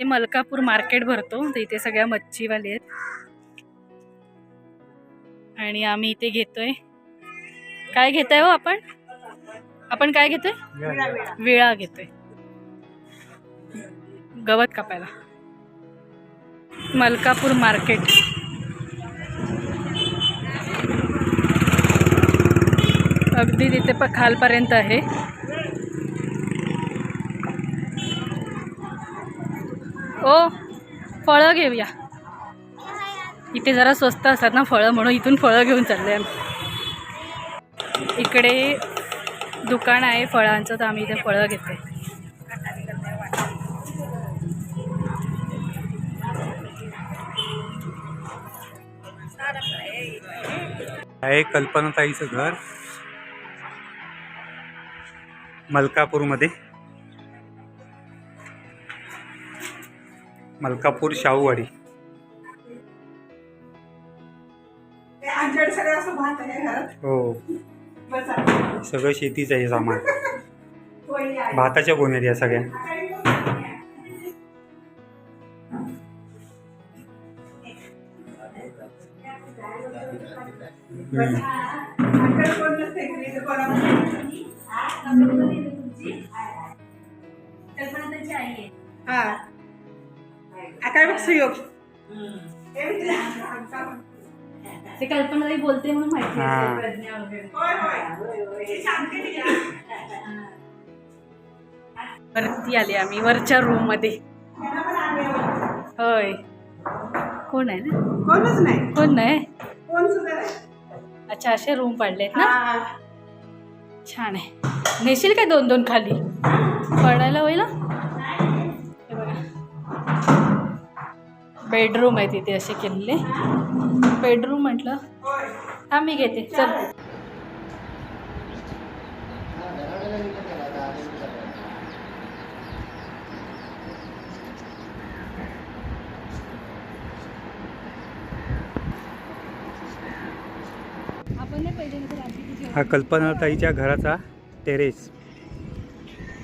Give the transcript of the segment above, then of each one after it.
हे मलकापूर मार्केट भरतो. तर इथे सगळ्या मच्छीवाले आहेत. आणि आम्ही इथे घेतोय. काय घेताय हो आपण? आपण काय घेतोय? विळा घेतोय. गवत कापायला. मलकापूर मार्केट. अगदी तिथे प खालपर्यंत आहे. ओ फळं घेऊया. इथे जरा स्वस्त असतात ना फळं म्हणून इथून फळं घेऊन चालले आम्ही. इकडे दुकान आहे फळांचं तर आम्ही इथे फळं घेतोय आहे कल्पनाताईचं घर मलकापूरमध्ये. मलकापूर शाहूवाडी. हो. सगळं शेतीचं आहे सामान. भाताच्या गोण्यात या सगळ्या. हा. काय बघ सुयोग. ते कल्पना बोलते म्हणून माहिती हा. आहे प्रज्ञा वगैरे. वरती आले आम्ही वरच्या रूममध्ये. होय. कोण आहे ना? कोणच नाही. कोण नाही? कोण सुद्धा नाही. अच्छा असे रूम पाडलेत ना? हा. छान आहे. नेशील काय दोन दोन खाली? पडायला होईल? ना हे बघा. बेडरूम आहे तिथे असे केलेले. बेडरूम म्हटलं. हां हा मी घेते. चल. हा कल्पना ताईच्या घराचा टेरेस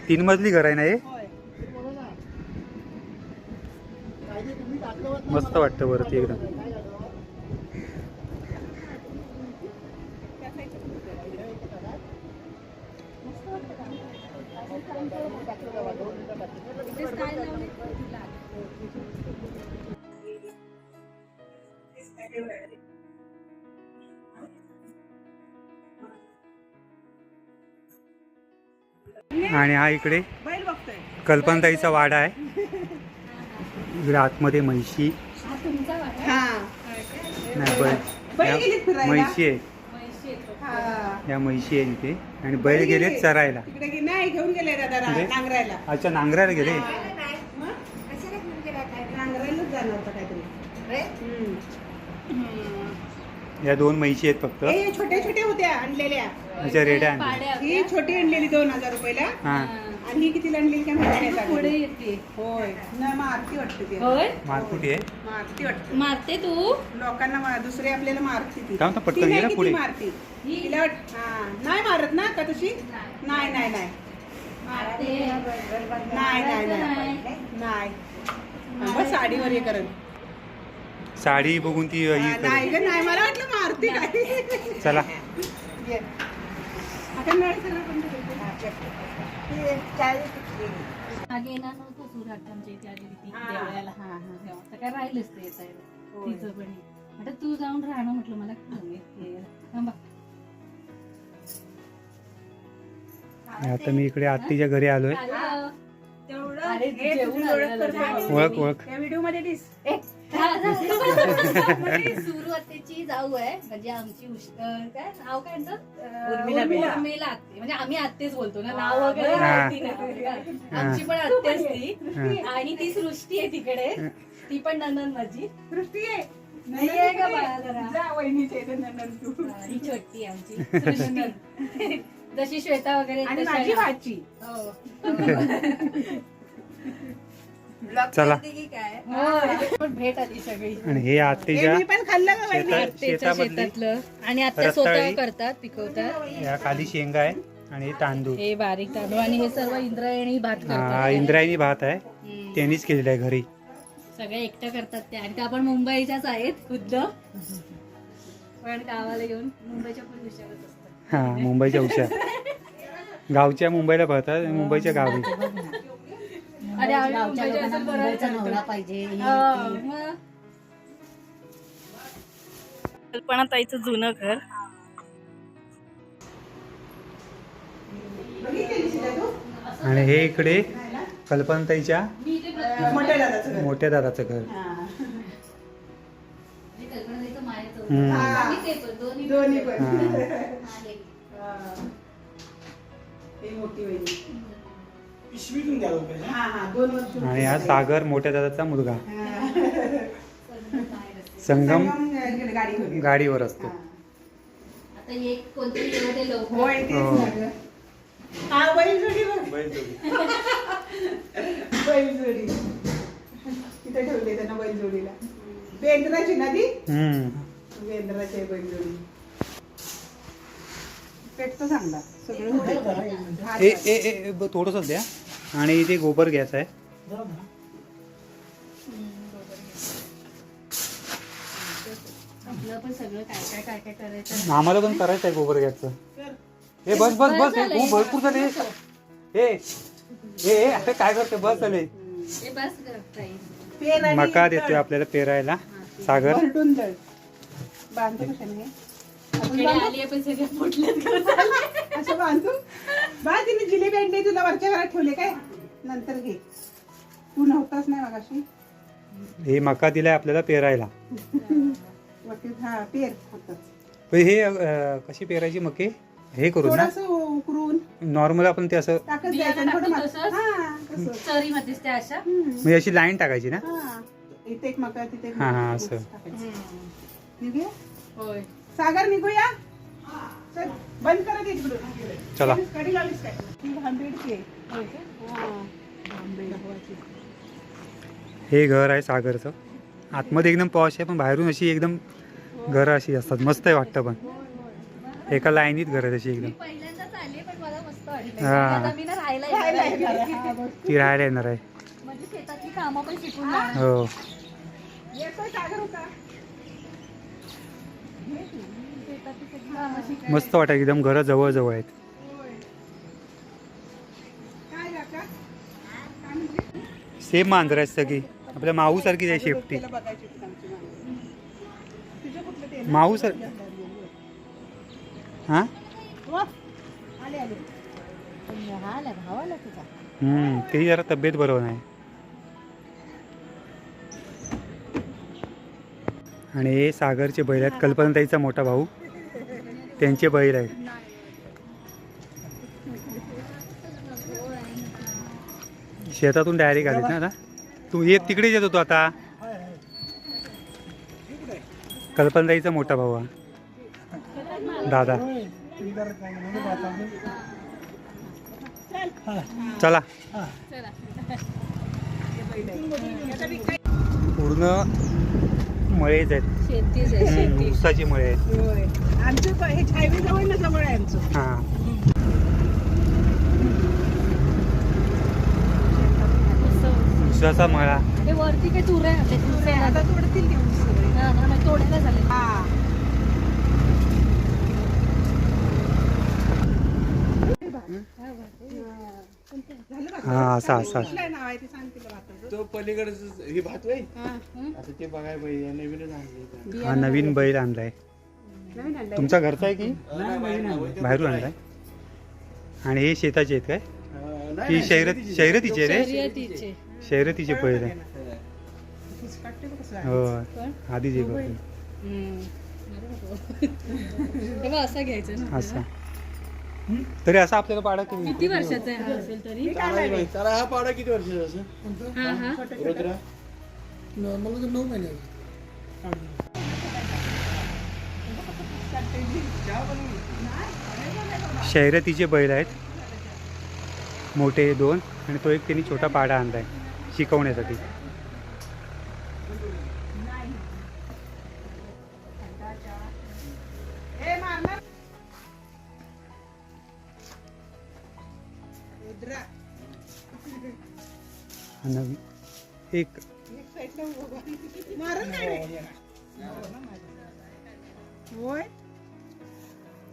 तीन मजली घर आहे ना हे होय बरोबर मस्त वाटतं वरती एकदम. आणि हा इकडे कल्पनताईचा वाडा आहे. इकडे आतमध्ये म्हैशी. हा. नाही बैल. म्हैशी आहे हा. या म्हैशी आहे इथे. आणि बैल गेलेत चरायला. तिकडे गे- नाही घेऊन गेले दादा रा- कुठे? नांगरायला. अच्छा नांगरायला गेले मग? नांगरायलाच जाणार होतं काहीतरी हम्म. या दोन म्हैशी आहेत फक्त. हे छोट्या छोट्या होत्या आणलेल्या. अच्छा रेड्या आणल्या. ही छोटी आणलेली दोन हजार रुपयाला. हा. आणि ही कितीला आणलेली काय माहिती नाही पुढे सांगितलं. येते. होय. आरती वाटते ती होय? मारकुटी आहे? मग आरती वाटते. मारते तू? लोकांना मा- दुसरे आपल्याला मारते ती. ना, पटकन ती किती पुढे. मारते. तिला वाट- हा. नाही मारत ना का तशी? नाही. नाही नाही मारते. नाही नाही नाही. नाही. हा, बस साडीवर हे करत. साडी बघून ती ही नाही करते. ग नाही मला वाटलं मारते काय चला ये. आता नळ सगळं बंद करते. हा, check. हे चाळीस रुपये. मागे येणार नव्हतं सूर्य आमच्या इथे आली होती हा. देवळाला हा, हा. तेव्हा आता काय राहिलंच ते येतायला होय. तिचं पण हे. आता तू जाऊन राहणं म्हटलं मला. थांबा. आता मी इकडे आत्तीच्या घरी आलोय आलं. अरे, ओळख जेवण. ओळख व्हिडिओमध्ये दिस सुरुवातीची जाऊ आहे म्हणजे आमची काय नाव काय उर्मिला बेला. आत्ते म्हणजे आम्ही आत्तेच बोलतो ना नाव वगैरे बरं. माहिती नाही. आमची पण आत्तेच ती हा. आणि ती सृष्टी आहे तिकडे ती पण नंदन माझी सृष्टी आहे नाही आहे का बाळा जरा? जा वहिनीचे इथे नंदन तू हा, ही छोटी आमची सृष्टी जशी श्वेता वगैरे आणि तशी माझी आहे. भाची हो. चला हो. भेट आली सगळी. आणि हे आत्तीच्या पण खाल्लं का शेतामधली शेतातलं. आणि आत्या स्वतः रताळी. करतात पिकवतात. या खाली शेंगा आहे आणि हे तांदूळ. हे बारीक तांदूळ आणि हे सर्व इंद्रायणी भात हा करतात. इंद्रायणी भात आहे. हम्म. त्यांनीच केलेलं आहे घरी. सगळे एकटं करतात ते. आणि त्या पण मुंबईच्याच आहेत खुद्द. पण गावाला येऊन मुंबईच्या पण विचारत असतात. हा मुंबईच्या उशा गावच्या मुंबईला पळतात आणि मुंबईच्या गावी. अरे आम्ही गावच्या मुंबईच्या लोकांना असं बरं मुंबईचा करतो. नवरा पाहिजे हे ते. मग. कल्पना ताईचं जुनं घर आणि हे इकडे कल्पनाताईच्या मोठ्या दादाचं घर. मोठ्या दादाचं घर हा. हे हम्म. हा. दोन्ही पण हा. हा. ही मोठी वहिनी पिशवीतून द्यावं पाहिजे. हा हा दोन वर्ष आणि हा सागर मोठ्या दादाचा मुलगा. संगम संगम गाडी होती गाडीवर असतो. आता एक कोणतरी एवढे लोक होय तेच हो. ना गं. हा बैलजोडी बघ. बैलजोडी. तिथे ठेवले त्यांना बैलजोडीला. बेंद्राची ना ती? हम्म. बेंद्राची आहे बैलजोडी. पेटतो चांगला. सगळं होतंय. ए ए ए ब- थोडंसं द्या. आणि इथे गोबर घ्यायचं आहे. आपलं पण सगळं काय काय काय काय करायचं आम्हाला पण करायचं आहे गोबर घ्यायचं. हे बस बस बस हे. खूप भरपूर झाले. हे ए ए अरे काय करते? बस झाले. हे मका. देतोय आपल्याला पेरायला. सागर. हे? आली आहे पण सगळे फुटलेत गं. असं बांधतो बा तिने जिलेबी आणली तुला वरच्या घरात ठेवले काय? नंतर घे. तू नव्हताच नाही मगाशी? हे मका दिलाय आपल्याला पेरायला. वरती हा पेर फक्त पण हे अं, कशी पेरायची मके? हे ना. थोडस उकरून. नॉर्मल आपण ते असं टाकत बिया द्यायचं आणि थोडं टाकतो मात- तसंच? हा तसं चरीमध्येच त्या अशा? हम्म. म्हणजे अशी लाईन टाकायची ना? हा. इथे एक मका तिथे एक हा, हा, मका. असं. टाकायचं. निघूया होय. सागर निघूया? चल बंद करा ते तिकडून चला. कडी लावलीस काय? ही भांबेडची. हा. हे घर आहे सागरचं. आतमध्ये एकदम पॉश आहे पण बाहेरून अशी एकदम घरं अशी असतात. मस्त आहे वाटतं पण. एका लाईनीत घर आहे तशी एकदम. पहिल्यांदाच आली पण मला मस्त वाटलं हा. हा. ती राहायला येणार आहे. म्हणजे शेतातली कामं पण शिकून जाणार. हो येतोय सागर होता शेतातली सगळी कामं शिकायला. मस्त वाटतं एकदम घरं जवळ जवळ आहेत. सेम मांजर आहेत सगळी. आपल्या माऊ सारखीच आहे शेपटी? माऊ सर हा. हम्म ते जरा तब्येत बरोबर नाही. आणि हे सागरचे बैल आहेत. कल्पनाताईचा मोठा भाऊ. त्यांचे बैल आहेत. शेतातून डायरेक्ट आलेत ना आता? तू एक तिकडेच येत होतो आता. कल्पनाताईचा मोठा भाऊ हा. दादा. चला. पूर्ण मळेच आहेत. शेतीच आहे हम्म, शेती. ऊसाची मळे आहेत. होय. आमचं प- हे हायवे जवळ ना जवळ आहे आमचं. हा. ऊसाचा मळा. हे वरती काही तुरे आहे तुरे आता तोडतील ते ऊस सगळे. तोडायला झाले. हा? हा असा असा. कुठलं नाव आहे ते सांग. तिला भाताचं. तो पलीकडचं हे भात हा. आता ते बघाय पाहिजे नवीनच आणले हा नवीन बैल आणलाय. नवीन आणलंय. तुमचा घरचा आहे की? बाहेरून आणलाय. आणि हे शेताचे आहेत काय? ही शैरत शैरतीचे रे? शर्यतीचे. शैरतीचे बैल आहे. हो आधीच एक होते. तेव्हा असा घ्यायचं ना. असा. तरी असा आपल्याला पाडा किती किती वर्षाचा आहे हा? असेल तरी? त्याला पाडा किती वर्षाचा असं? हा हा. रुद्रा मला तर नऊ बैल आहेत. मोठे दोन आणि तो एक त्यांनी छोटा पाडा आणलाय शिकवण्यासाठी. नवीन एक.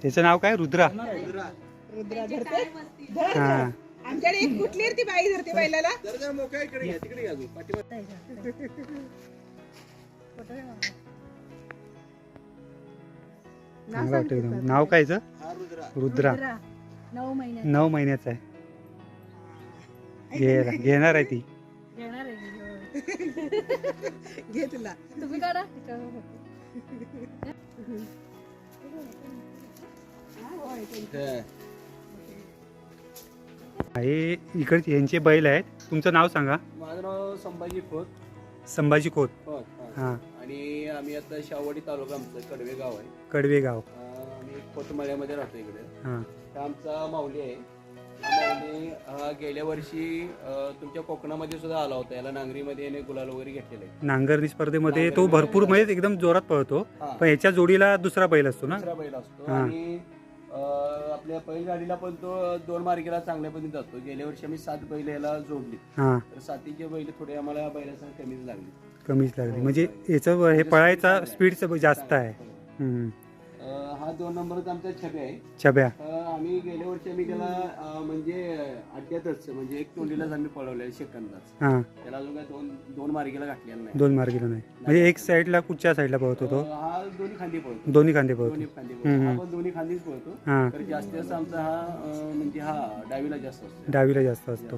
त्याचं नाव काय? रुद्रा. रुद्रा धरते. हा. आमच्याकडे एक कुठली ती बाई धरते बैलाला. चांगलं वाटतं एकदम नाव काय याचं? हा रुद्रा. रुद्रा. नऊ महिन्यात नऊ महिन्याचा आहे. घे घेणार आहे ती. घेणार आहे घे तुला तुम्ही काढा. हे इकडचे यांचे बैल आहेत. तुमचं नाव सांगा. माझं नाव संभाजी खोत. संभाजी खोत. खोत हा. हां. आणि आम्ही आता शावडी तालुका आमचं कडवे गाव आहे. कडवे गाव. आम्ही खोतमाळ्यामध्ये राहतो इकडे. हां. हा आमचा माऊली आहे. हा हा गेल्या वर्षी तुमच्या कोकणामध्ये सुद्धा आला होता. याला नांगरीमध्ये याने गुलाल वगैरे घेतलेला. नांगरणी स्पर्धेमध्ये तो भरपूर म्हणजे एकदम जोरात पळतो. हा. पण याच्या जोडीला दुसरा बैल असतो ना? दुसरा बैल असतो. हा. आणि अं, आपल्या बैल गाडीला पण तो दोन मार्गेला चांगल्या पद्धतीने जातो. गेल्या वर्षी आम्ही सात बैल याला जोडली. हां. तर सातीचे बैल थोडे आम्हाला बैलासंग कमीच लागले. कमीच लागली. म्हणजे याचं हे पळायचा स्पीड जास्त आहे. हम्म. हा दोन नंबरचा आमचा छबे आहे. छब्या. अं, आम्ही गेल्या वर्षी आम्ही त्याला अं, म्हणजे अड्ड्यातच म्हणजे एक तोंडीलाच आम्ही पळवले सेकंदाच हां. त्याला अजून काय दोन दोन मार्गेला घातलेला नाही. दोन मार्गीला नाही. म्हणजे एक साईडला कुठच्या साईडला पळतो तो? अं, हा दोन्ही खांदी पळतो. दोन्ही कांदे पळतो. दोन्ही खांदी पळतो. हा हम्म. दोन्ही खांदीच पळतो. हां. तर जास्तीत जास्त आमचा हा अं, म्हणजे हा डावीला जास्त असतो. डावीला जास्त असतो.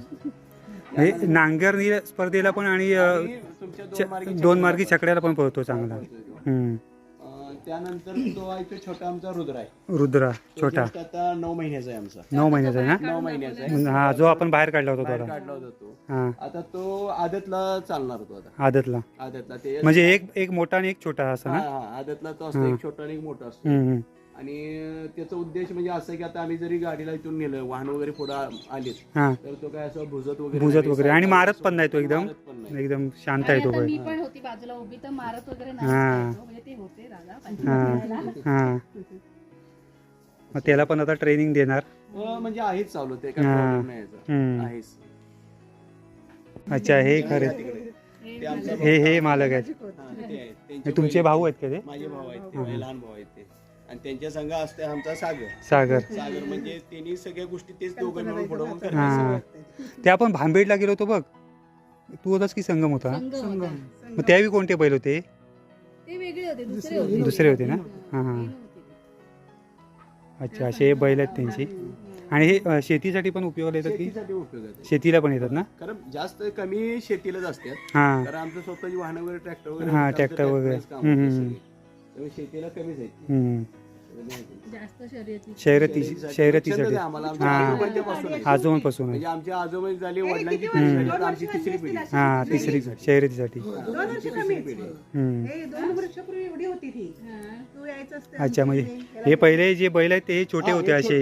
हे नांगरणी स्पर्धेला पण आणि अ, आणि तुमच्या दोन मार्गी दोन मार्गी छकड्याला पण पळतो चांगला. हम्म. त्यानंतर तो आहे तो छोटा आमचा रुद्र आहे. रुद्रा तो छोटा. just आता नऊ महिन्याचा आहे आमचा. नऊ महिन्याचा आहे ना? नऊ महिन्याचा आहे. हा जो आपण बाहेर काढला होता बाहेर थोडा काढला होता तो. हा. आता तो आदतला चालणार होतो आता. आदतला. आदतला ते म्हणजे एक एक मोठा आणि एक छोटा असा हा ना? हा आदतला तो असतो. एक छोटा आणि एक मोठा असतो. हम्म, हम्म. आणि त्याचा उद्देश म्हणजे असं आहे की आता आम्ही जरी गाडीला इथून नेलं वाहन वगैरे पुढे आलेत हा. तर तो काय असं भुजत वगैरे भुजत नाही, वगैरे. आणि मारत पण नाही तो एकदम. मारत पण नाही. एकदम शांत आहे तो आता मी पण होती बाजूला उभी तर मारत वगैरे हा. नाही म्हणजे ते होते दादा पण हा. हा. मग त्याला पण आता ट्रेनिंग देणार. अं, म्हणजे आहेच चालू ते काय हा. प्रॉब्लेम नाही याचा. हम्म. आहेच. अच्छा हे खरे हे हे मालक आहेत. हा, ते आहेत. हे त्यांचे तुमचे भाऊ आहेत का ते? माझे भाऊ आहेत ते माझे लहान भाऊ आहेत. आणि त्यांच्या संघ असते आमचा सागर. सागर. सागर म्हणजे त्यांनी सगळ्या गोष्टी तेच दोघं मिळून पुढे हा. करतात ते आपण भांबेडला गेलो होतो बघ. तू होतास की संगम होता? होता. मग त्यावेळी कोणते बैल होते? ते वेगळे होते दुसरे होते. दुसरे होते ना? हां. हां ते नव्हते. अच्छा असे हे बैल आहेत त्यांची. आणि हे अ, शेतीसाठी पण उपयोगाला येतात की? शेतीसाठी उपयोग आहे शेतीला पण येतात ना? कारण जास्त कमी शेतीलाच असतात. हां. कारण आमचं स्वतःची वाहनं वगैरे ट्रॅक्टर वगैरे हा, वगैरे. ट्रॅक्टरच काम हम्म, होतं हम्म. सगळे. त्यामुळे शेतीला कमीच आहे हम्म. शर्यती. शर्यतीसाठी हा. आजोबांपासून आहे. म्हणजे आमच्या आजोबा झाले वडिलांची किती पिढी वर्ष? झाली? दोन आता आमची वर्ष तिसरी झाली पिढी असतील हां तिसरी शर्यतीसाठी. दोन वर्ष कमी हम्म. हे दोन वर्षापूर्वी एवढी होती ती. तू यायचं असतं अच्छा म्हणजे हे पहिले जे बैल आहेत ते छोटे होते हे असे.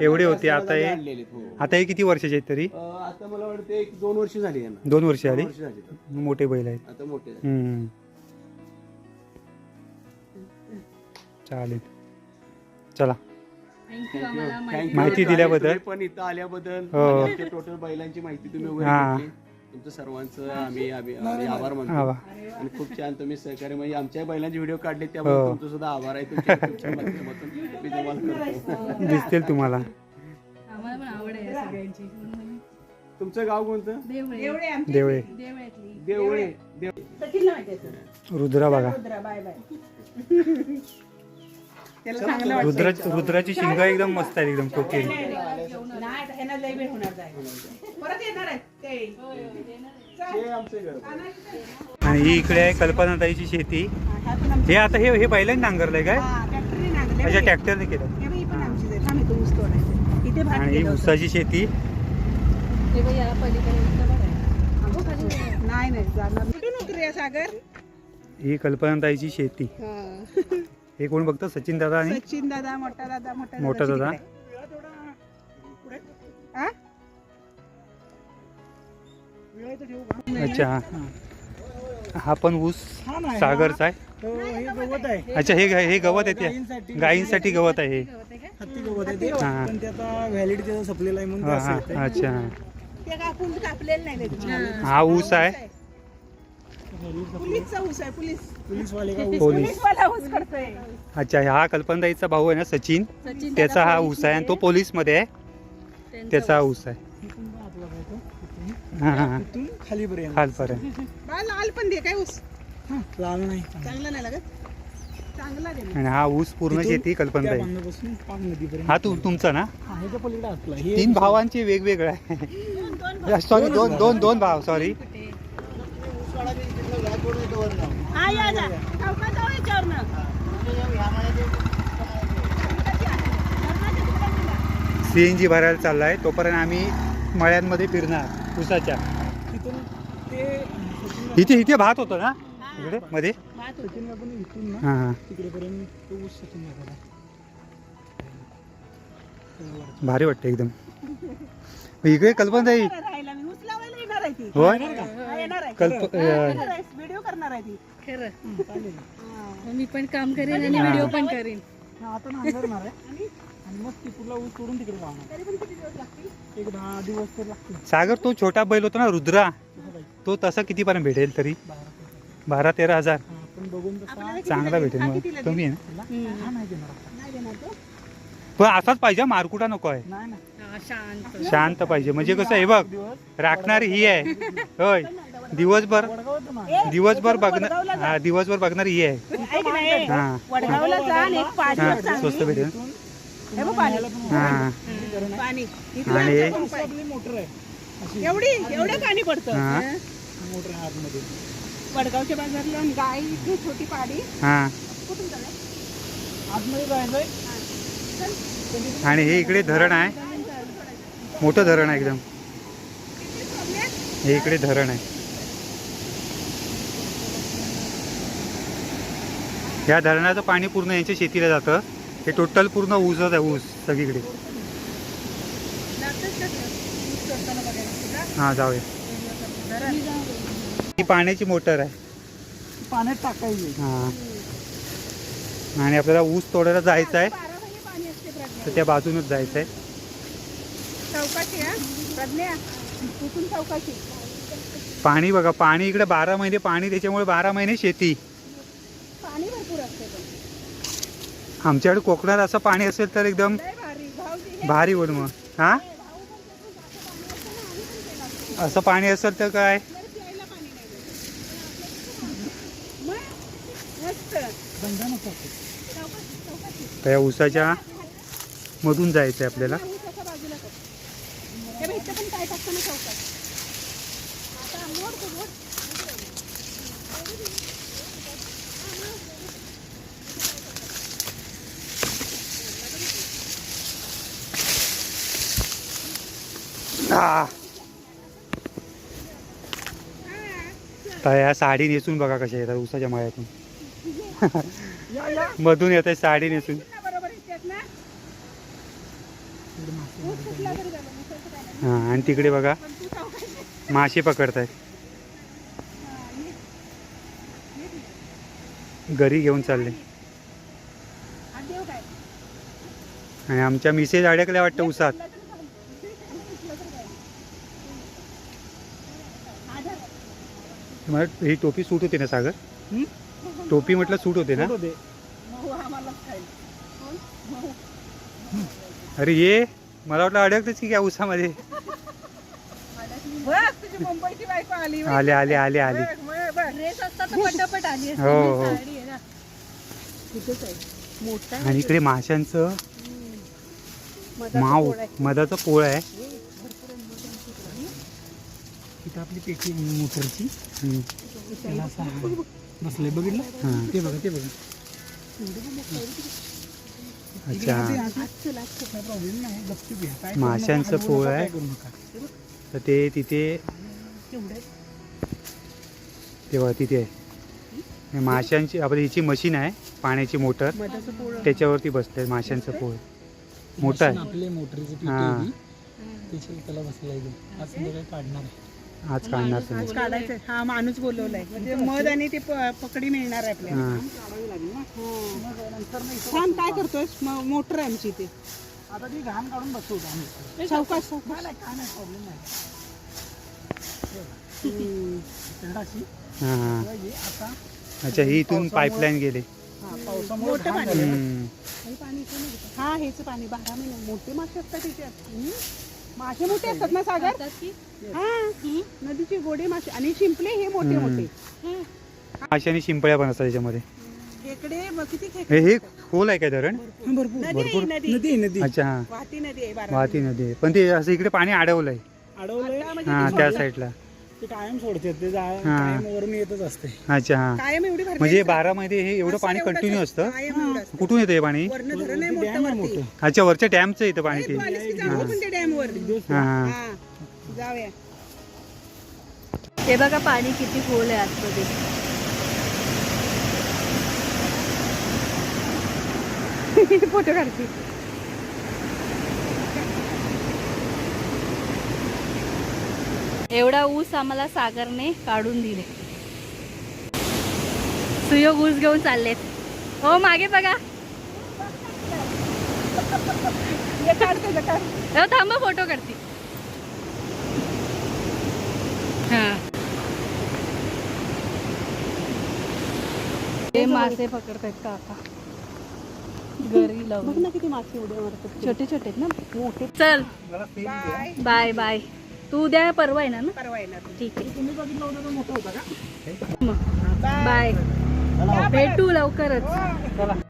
एवढे होते. आता हे हो. आता हे किती वर्षाचे आहेत तरी? आता मला वाटतं एक दोन वर्ष झाली यांना. दोन वर्ष आली? दोन वर्ष झाली. मोठे बैल आहेत. आता मोठे झाले. हम्म. चालेल. चला. थँक्यू आम्हाला Thank माहिती दिल्याबद्दल. तुम्ही पण इथं आल्याबद्दल हो. आणि आमच्या टोटल बैलांची माहिती तुम्ही वगैरे हा. घेतली. तुमचं सर्वांचं आम्ही आम्ही आम्ही आभार. मानतो. आणि खूप छान तुम्ही सहकार्य म्हणजे आमच्या बैलांचे व्हिडिओ काढले त्यामुळे हो. तुमचं सुद्धा आभार आहे. तुमच्या तुमच्या माध्यमातून मी तुम्हाला करतो. दिसतील तुम्हाला. आम्हाला पण आवड आहे या सगळ्यांची. म्हणून तुमचं गाव कोणतं? देवळे. एवढे आमचे देवळे. देवळ्यातली. देवळे. देव सचिनला माहिती आहे तुला. रुद्रा बघा. Rudra bye bye. रुद्राची शिंग एकदम मस्त आहे एकदम कोकेल नाही ह्यांना लय वेळ होणार जाय परत येणार आहेत ते. हे आमचं घर आणि ही इकडे आहे कल्पनाताईची शेती. हे आता हे हे बैलांनी नांगरलंय काय? हा. अच्छा ट्रॅक्टरने केलं हे ही आणि ही. ऊसाची शेती. नाही नाही जाणार. कुठून उतरूया सागर? ही कल्पनाताईची शेती. हा. कोण बघतं? सचिन दादा आणि सचिन दादा मोठा दादा मोठा मोठा दादा. हा? अच्छा हा. पण ऊस सागरचा आहे. अच्छा हे हे गवत आहे ते. गायींसाठी गवत आहे हे. हत्ती गवत आहे ते. हा. पण ते आता व्हॅलिड त्याचा संपलेला आहे म्हणून ते हा. असं येतंय. हा अच्छा. ते कापून कापलेलं नाही त्याचं. हा. ऊस आहे. पोलीसचा ऊस आहे पोलीस. पोलीसवाले का ऊस पोलीस पोलीसवाला ऊस करतोय. अच्छा हा कल्पनाताईचा भाऊ आहे ना सचिन. सचिन त्याचा हा ऊस आहे आणि तो पोलीसमध्ये आहे. त्यांचा त्याचा ऊस आहे. इथून. हा हा इथून खालीपर्यंत. खालपर्यंत. बा लाल पण दे काय ऊस हा, लाल नाही. चांगला नाही लागत? चांगला दे ना. आणि हा ऊस पूर्ण शेती त्या कल्पनाताई. बांधापासून पाक नदीपर्यंत. हा तू तुमचा ना? हा, पलीकडे हे तीन भावांचे वेगवेगळं आहे. सॉरी दोन दोन दोन भाव सॉरी हा या जा चौकात जाऊ याच्यावरनं सीएनजी भरायला चाललाय तोपर्यंत आम्ही मळ्यांमध्ये फिरणार ऊसाच्या. तिथून ते सचिन इथे इथे भात होतं ना? इकडे मध्ये? हा. भारी वाटतं एकदम. इकडे कल्पनाताई राहायला मी ऊस लावायला येणार आहे ती. होय? हा, येणार आहे. कल्प येणार आहे. व्हिडिओ करणार आहे ती. खरं. चालेल. मग मी पण काम करेन आणि व्हिडिओ पण करेन. हा, आता नांगरणार आहे. आणि? मग तिकडला ऊस सोडून तिकडे लावणार तरी पण किती दिवस लागतील? एक दहा दिवस तर लागतील. सागर तो छोटा बैल होता ना रुद्रा. तसं काही तो तसा कितीपर्यंत भेटेल तरी? बारा तेरा हजार. हा, आपण बघून तसा आपल्याला किती चांगला? भेटेल हा, मग. देईल? कमी आहे ना? तिला- हा नाही देणार आता. नाही देणार तो? पण असाच पाहिजे हा, मारकुटा नको आहे. नाही ना शांत. शांत पाहिजे. म्हणजे कसं आहे बघ राखणारी ही आहे. होय. दिवसभर दिवसभर बघणार हा दिवसभर बघणारी ही आहे. हा. वडगावला जा आणि एक पाणी हा बघ चांगली. स्वस्त भेटेल. हे बघ पाणी. हा. पाणी. आणि आपली मोटर आहे अशी एवढी एवढं पाणी पडतं. हा. मोटर आहे आतमध्ये वडगावच्या बाजारला गाय इथे छोटी पाडी. हा. कुठून चाललंय आतमध्ये जायचंय आणि हे इकडे धरण आहे. मोठं धरण आहे एकदम. हे इकडे धरण आहे. या धरणाचं पाणी पूर्ण यांच्या शेतीला जातं. हे टोटल पूर्ण ऊसच आहे ऊस सगळीकडे. हा जाऊया ही पाण्याची मोटर आहे. पाण्यात टाकायची. हा. आणि आपल्याला ऊस तोडायला जायचं आहे बारा महिने पाणी असते प्रज्ञा तर त्या बाजूनच जायचं आहे चौकाशी हा? प्रज्ञा कुठून चौकाशी? पाणी बघा पाणी इकडे बारा महिने पाणी त्याच्यामुळे बारा महिने शेती. पाणी भरपूर असते आमच्याकडे कोकणात असं पाणी असेल तर एकदम भारी हे होईल मग. हा? असं पाणी असेल तर काय? त्या ऊसाच्या मधून जायचं आहे आपल्याला या साडी नेसून बघा कशा येतात ऊसाच्या मळ्यातून. मधून येत आहे साडी नेसून ना बरोबर इथेच ना ऊस कुठला तरी झाला ऊसाचं काय नाही. हा आणि तिकडे बघा मासे पकडतायत. हा. घरी घेऊन चालले. आणि आमच्या मिसेस अडकल्या वाटतं उसात मला ही टोपी सूट होते ना सागर? टोपी म्हटलं सूट होते ना? अरे ये मला वाटलं अडकतेच की काय उसामध्ये बघ तुझी मुंबईची बायको आली बघ. आले आले आले आले बघ, बघ, बघ. ड्रेस असता तर पटापट आली असती. हो, हो. साडी आहे ना तिथेच आहे मोठा आणि इकडे माशांचं मधाचं माव पोळ आहे. मधाचं पोळ आहे तिथं आपली पेटी मोटरची. त्याला असं बसलंय बघितलं हां. ते बघा ते बघा अच्छा. माशांचं पोळ आहे. तर ते तिथे तेव्हा तिथे आहे. माशांची आपली हिची मशीन आहे पाण्याची मोटर. त्याच्यावरती बसते माशांचं पोळ. मोठं आहे. मोटरीची हां. त्याला बसला एकदम आज संध्याकाळी काढणार आहे. आज काढणार आज तुम्ही. काढायचंय. हा माणूस बोलवलाय. म्हणजे मध आणि ते प- पकडी मिळणार आहे आपल्याला. हां. छान काय करतोय मोटर आहे आमची ते आता ती घाण काढून काय नाही काय नाही प्रॉब्लेम नाही हम्म. इकडं अशी हां हां. हे आता अच्छा ही इथून पाईपलाईन गेली. हा, पावसामुळे मोठं पाणी. हम्म. हे. हा हेच पाणी. बारा महिने. मोठे मासे असतात हम्म. मासे मोठे असतात ना सागर? हा. नदीचे गोडे मासे. आणि शिंपले हे मोठे. मोठे. मासे आणि शिंपळ्या पण असतात त्याच्यामध्ये खेकडे बघ किती हे हे खोल आहे काय धरण? हा, भरपूर. नदी नदी. अच्छा हां. वाहती नदी आहे बारा वाहती नदी. आहे. पण ते असं इकडे पाणी अडवलंय. अडवलंय. म्हणजे हां त्या. साईडला. ते कायम सोडते ते जा- हा. कायम वरून येतच असते. अच्छा हां. कायम एवढी भरलेली म्हणजे. बारा मध्ये हे एवढं असं पाणी एवढंच कंटिन्यू असतं? कायम एवढं असतं. कुठून येतं हे पाणी? वरनं धरण आहे ते मोठं डॅम आहे वरती. मोठं अच्छा वरच्या डॅमचं येतं पाणी ते. तू आलीस की जाऊ आपण त्या डॅम वर हां हां. हा. जाऊया. हे बघा पाणी किती खोल आहे आतमध्ये. फोटो काढते. एवढा ऊस आम्हाला सागरने काढून दिले. सुयोग ऊस घेऊन चाललेत. हो मागे बघा. हो थांबा फोटो काढते. हा. मासे पकडतायत काका घरी बघ लावून. किती मासे उड्या मारतात छोटे छोटे ना? मोठे. चल. Bye bye bye. तू उद्या परवा येणार ना? परवा येणार. ठीक आहे. तुम्ही बघितलं होतं तो मोठा होता का? मग. बाय. भेटू लवकरच.